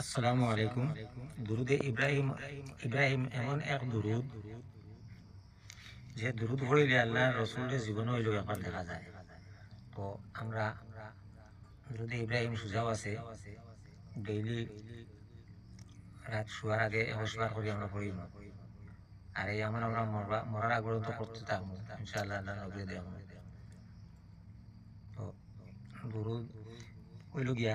আসসালামু আলাইকুম। দুরুদে ইব্রাহিম ইব্রাহিম এমন এক দুরুদ, যে দুরুদ পড়িলে আল্লাহ রসুলের জীবন হইল একবার দেখা যায়। তো আমরা দুরুদে ইব্রাহিম সুজাও আছে। ডেইলি রাত শোয়ার আগে হসবার করি আমরা পড়িব আর এই আমার আমরা মরার আগ পর্যন্ত করতে থাকব ইনশাআল্লাহ আল্লাহ নবী দেব তো দুরুদ হইল গিয়া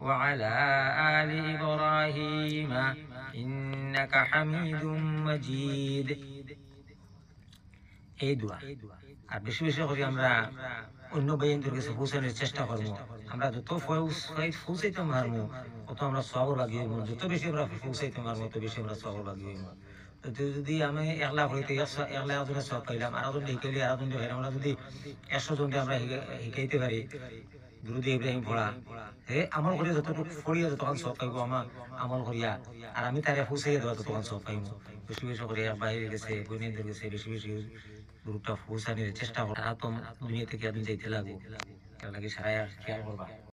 وعلى آل إبراهيم إنك حميد مجيد এই দোয়া আর বেশি বেশি করে আমরা অন্য বাইনদের কাছে পৌঁছানোর চেষ্টা করবো আমরা যত পৌঁছাইতে পারবো তত আমরা সবর বাগিয়ে হইব যত বেশি আমরা পৌঁছাইতে পারবো তত বেশি আমরা সবর বাগিয়ে হইব তো যদি আমি একলা হইতে একলা একজনে সব পাইলাম আর একজন শিখাইলে আর একজন দেখাইলাম আমরা যদি একশো জনকে আমরা শিখা- শিখাইতে পারি দুরুদ ইব্রাহিম পড়া হে আমল করিয়া যতটুকু ফড়িয়া তখন সব পাইব আমার আমল করিয়া আর আমি তারে ফুসাইয়া দেওয়া তখন সব পাইব। বেশি বেশি করিয়া বাইরে গেছে বইনের গেছে, বেশি বেশি গ্রুপটা ফুসানির চেষ্টা করা। তো দুনিয়া থেকে আমি যাইতে লাগবো। লাগে সারাই খেয়াল করবা